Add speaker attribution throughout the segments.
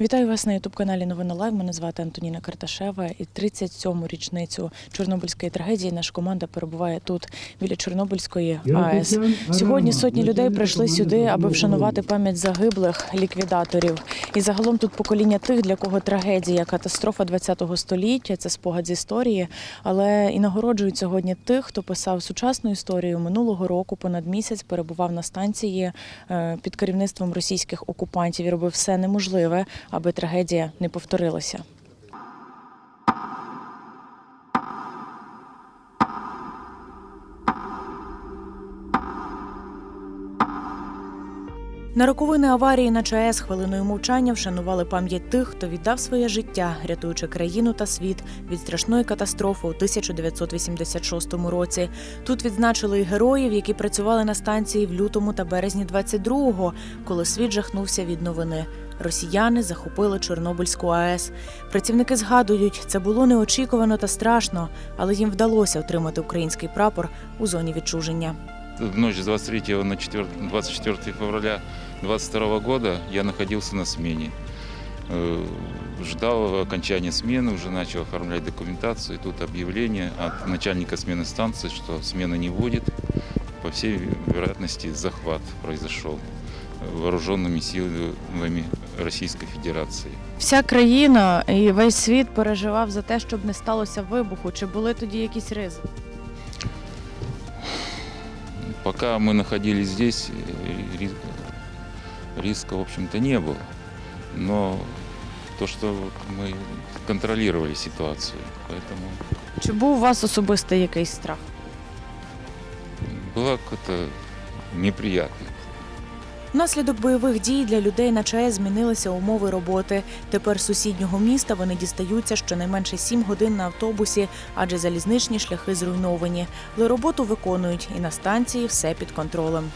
Speaker 1: Вітаю вас на ютуб-каналі Новини Лайв. Мене звати Антоніна Карташева. І 37-му річницю Чорнобильської трагедії наша команда перебуває тут біля Чорнобильської АЕС. Сьогодні сотні людей прийшли сюди, аби вшанувати пам'ять загиблих ліквідаторів. І загалом тут покоління тих, для кого трагедія, катастрофа ХХ століття це спогад з історії. Але і нагороджують сьогодні тих, хто писав сучасну історію минулого року. Понад місяць перебував на станції е, під керівництвом російських окупантів і робив все неможливе, аби трагедія не повторилася. На роковини аварії на ЧАЕС хвилиною мовчання вшанували пам'ять тих, хто віддав своє життя, рятуючи країну та світ від страшної катастрофи у 1986 році. Тут відзначили і героїв, які працювали на станції в лютому та березні 22-го, коли світ жахнувся від новини Росіяни захопили Чорнобильську АЕС. Працівники згадують, це було неочікувано та страшно, але їм вдалося отримати український прапор у зоні відчуження.
Speaker 2: В ночь с 23 на 4, 24 февраля 22 года я находился на смене. Э, Ждал окончания смены, уже начал оформлять документацию. И тут объявление от начальника смены станции, что смены не будет. По всей вероятности захват произошел вооруженными силами Российской Федерации.
Speaker 1: Вся країна і весь світ переживав за те, щоб не сталося вибуху. Чи були тоді якісь ризики?
Speaker 2: Пока мы находились здесь, э, ри- риска, в общем-то, не было. Но то, что вот мы контролировали ситуацию, поэтому
Speaker 1: Чи був у вас особистий якийсь страх?
Speaker 2: было как-то неприятно.
Speaker 1: Внаслідок бойових дій для людей на ЧАЕС змінилися умови роботи. Тепер з сусіднього міста вони дістаються щонайменше сім годин на автобусі, адже залізничні шляхи зруйновані. Але роботу виконують і на станції все під контролем.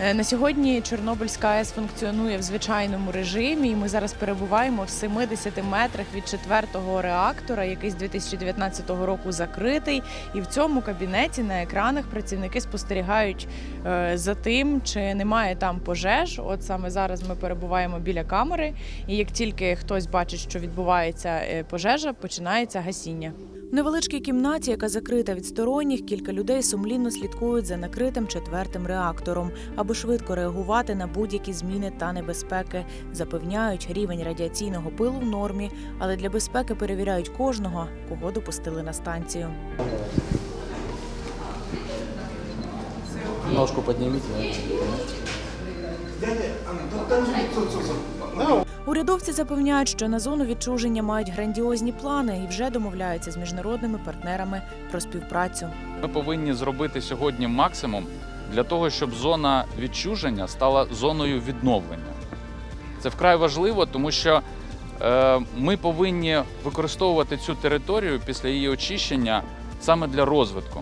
Speaker 1: Е, На сьогодні Чорнобильська АЕС функціонує в звичайному режимі, і ми зараз перебуваємо в 70 метрах від четвертого реактора, який з 2019 року закритий. І в цьому кабінеті на екранах працівники спостерігають е, за тим, чи немає там пожеж. От саме зараз ми перебуваємо біля камери, і як тільки хтось бачить, що відбувається е, пожежа, починається гасіння. В невеличкій кімнаті, яка закрита від сторонніх, кілька людей сумлінно слідкують за накритим четвертим реактором, аби швидко реагувати на будь-які зміни та небезпеки. Запевняють, рівень радіаційного пилу в нормі, але для безпеки перевіряють кожного, кого допустили на станцію.
Speaker 3: Ножку поднимите.
Speaker 1: Урядовці запевняють, що на зону відчуження мають грандіозні плани і вже домовляються з міжнародними партнерами про співпрацю.
Speaker 4: Ми повинні зробити сьогодні максимум для того, щоб зона відчуження стала зоною відновлення. Це вкрай важливо, тому що е, ми повинні використовувати цю територію після її очищення саме для розвитку.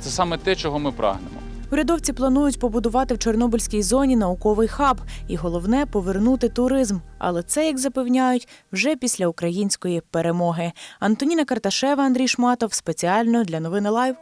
Speaker 4: Це саме те, чого ми прагнемо.
Speaker 1: Урядовці планують побудувати в Чорнобильській зоні науковий хаб і головне повернути туризм. Але це, як запевняють, вже після української перемоги. Антоніна Карташева, Андрій Шматов спеціально для новини Лайв.